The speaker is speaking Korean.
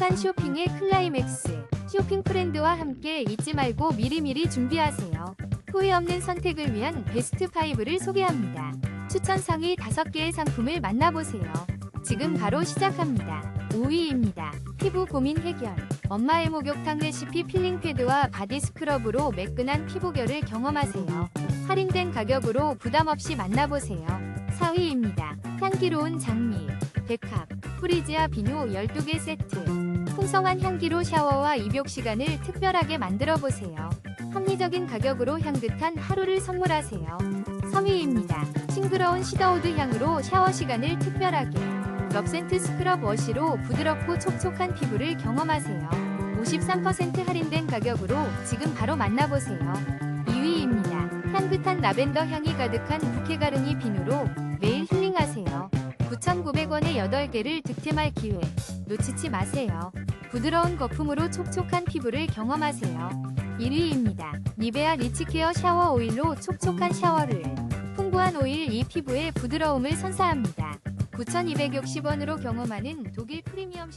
행복한 쇼핑의 클라이맥스. 쇼핑 프렌드와 함께 잊지 말고 미리미리 준비하세요. 후회 없는 선택을 위한 베스트 5를 소개합니다. 추천 상위 5개의 상품을 만나보세요. 지금 바로 시작합니다. 5위입니다. 피부 고민 해결. 엄마의 목욕탕 레시피 필링 패드와 바디 스크럽으로 매끈한 피부결을 경험하세요. 할인된 가격으로 부담 없이 만나보세요. 4위입니다. 향기로운 장미. 백합. 프리지아 비누 12개 세트. 풍성한 향기로 샤워와 입욕 시간을 특별하게 만들어 보세요. 합리적인 가격으로 향긋한 하루를 선물하세요. 3위입니다. 싱그러운 시더우드 향으로 샤워 시간을 특별하게. 럽센트 스크럽 워시로 부드럽고 촉촉한 피부를 경험하세요. 53% 할인된 가격으로 지금 바로 만나보세요. 2위입니다. 향긋한 라벤더 향이 가득한 부케가르니 비누로 매일 힐링하세요. 9,900원에 8개를 득템할 기회 놓치지 마세요. 부드러운 거품으로 촉촉한 피부를 경험하세요. 1위입니다. 니베아 리치케어 샤워 오일로 촉촉한 샤워를 풍부한 오일 이 피부에 부드러움을 선사합니다. 9,260원으로 경험하는 독일 프리미엄